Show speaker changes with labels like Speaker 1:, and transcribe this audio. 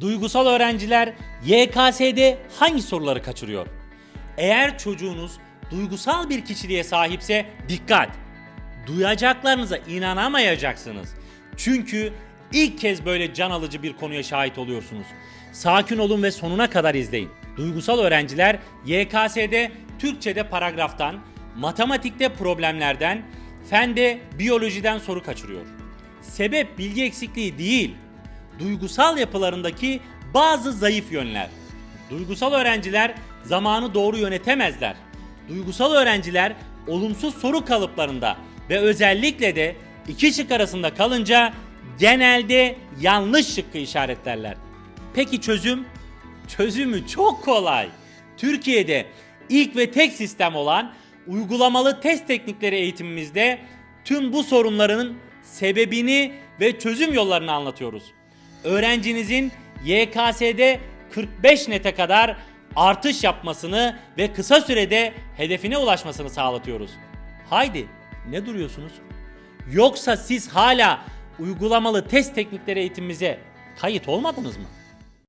Speaker 1: Duygusal öğrenciler YKS'de hangi soruları kaçırıyor? Eğer çocuğunuz duygusal bir kişiliğe sahipse dikkat! Duyacaklarınıza inanamayacaksınız. Çünkü ilk kez böyle can alıcı bir konuya şahit oluyorsunuz. Sakin olun ve sonuna kadar izleyin. Duygusal öğrenciler YKS'de Türkçe'de paragraftan, matematikte problemlerden, fende biyolojiden soru kaçırıyor. Sebep bilgi eksikliği değil, duygusal yapılarındaki bazı zayıf yönler. Duygusal öğrenciler zamanı doğru yönetemezler. Duygusal öğrenciler olumsuz soru kalıplarında ve özellikle de iki şık arasında kalınca genelde yanlış şıkkı işaretlerler. Peki çözüm? Çözümü çok kolay. Türkiye'de ilk ve tek sistem olan uygulamalı test teknikleri eğitimimizde tüm bu sorunların sebebini ve çözüm yollarını anlatıyoruz. Öğrencinizin YKS'de 45 nete kadar artış yapmasını ve kısa sürede hedefine ulaşmasını sağlatıyoruz. Haydi ne duruyorsunuz? Yoksa siz hala uygulamalı test teknikleri eğitimimize kayıt olmadınız mı?